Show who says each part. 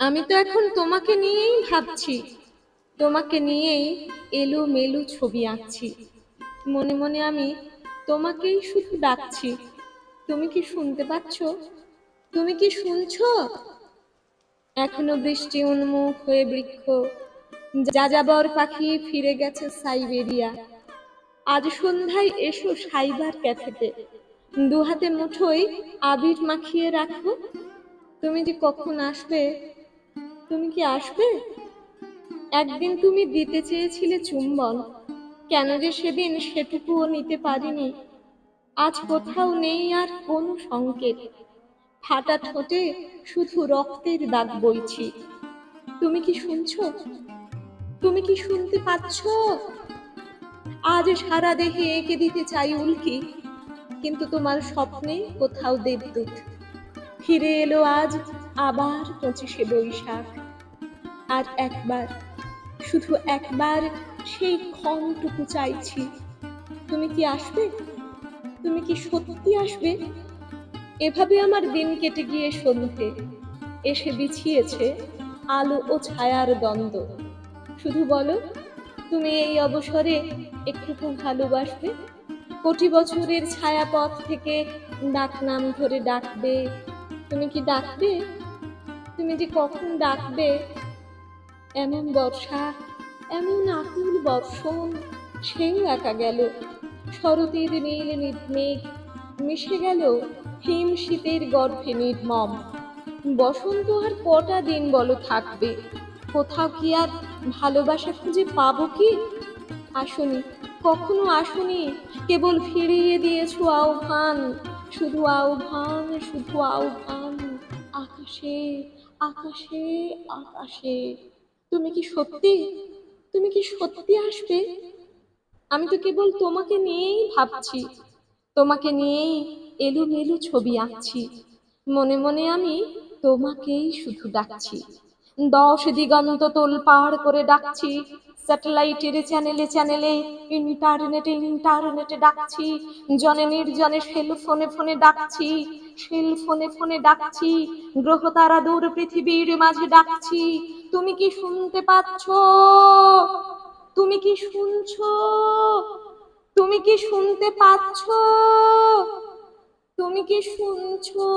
Speaker 1: আমি তো এখন তোমাকে নিয়েই ভাবছি। তোমাকে নিয়েই এলো মেলো ছবি আঁকছি। মনে মনে আমি তোমাকেই শুধু ডাকছি। তুমি কি শুনতে পাচ্ছ? তুমি কি শুনছো? এখনও বৃষ্টি উন্মুখ হয়ে বৃক্ষ। যাযাবর পাখি ফিরে গেছে সাইবেরিয়া। আজ সন্ধ্যায় এসো সাইবার ক্যাফেতে। দু হাতে মুঠোয় আবির মাখিয়ে রাখো। তুমি যে কখন আসবে তুমি কি আসবে? একদিন তুমি দিতে চেয়েছিলে চুম্বন। কেন যে সেদিন সেটুকুও নিতে পারিনি। আজ কোথাও নেই আর কোনো সংকেত। ফাটা ঠোঁটে শুধু রক্তের দাগ বইছি। তুমি কি শুনছো? তুমি কি শুনতে পাচ্ছ? আজ সারা দেহে এঁকে দিতে চাই উল্কি, কিন্তু তোমার স্বপ্নে কোথাও দেবদূত। ফিরে এলো আজ আবার পঁচিশে বৈশাখ। আর একবার, শুধু একবার সেই ক্ষণটুকু চাইছি। তুমি কি আসবে? তুমি কি সত্যি আসবে? এভাবে আমার দিন কেটে গিয়ে সন্ধে। এসে বিছিয়েছে আলো ও ছায়ার দ্বন্দ্ব। শুধু বলো, তুমি এই অবসরে একটুকু ভালোবাসবে? কোটি বছরের ছায়াপথ থেকে ডাক নাম ধরে ডাকবে। তুমি কি ডাকবে? তুমি যে কখন ডাকবে? এমন বর্ষা, এমন আকুল বর্ষণ সেও একা গেল। শরতের নীল মেঘ মিশে গেল হিম শীতের গর্ভে নির্মম। বসন্ত আর কটা দিন বলো থাকবে? কোথাও কি আর ভালোবাসা খুঁজে পাবো কি? আসুনি, কখনো আসুনি, কেবল ফিরিয়ে দিয়েছ আহ্বান। শুধু আহ্বান শুধু আহ্বান, আকাশে আকাশে আকাশে, তুমি কি সত্যি? তুমি কি সত্যি আসবে? আমি তো কেবল তোমাকে নিয়েই ভাবছি, তোমাকে নিয়েই এলু মেলু ছবি আঁকছি। মনে মনে আমি তোমাকেই শুধু ডাকছি। দশ দিগন্ত তোল পাহাড় করে ডাকছি স্যাটেলাইটের চ্যানেলে চ্যানেলে ইন্টারনেটে ইন্টারনেটে ডাকছি। জনে নির্জনে সেল ফোনে ফোনে ডাকছি। সেল ফোনে ফোনে ডাকছি। গ্রহ তারা দূর পৃথিবীর মাঝে ডাকছি। তুমি কি শুনতে পাচ্ছ? তুমি কি শুনছ? তুমি কি শুনতে পাচ্ছ? তুমি কি শুনছো?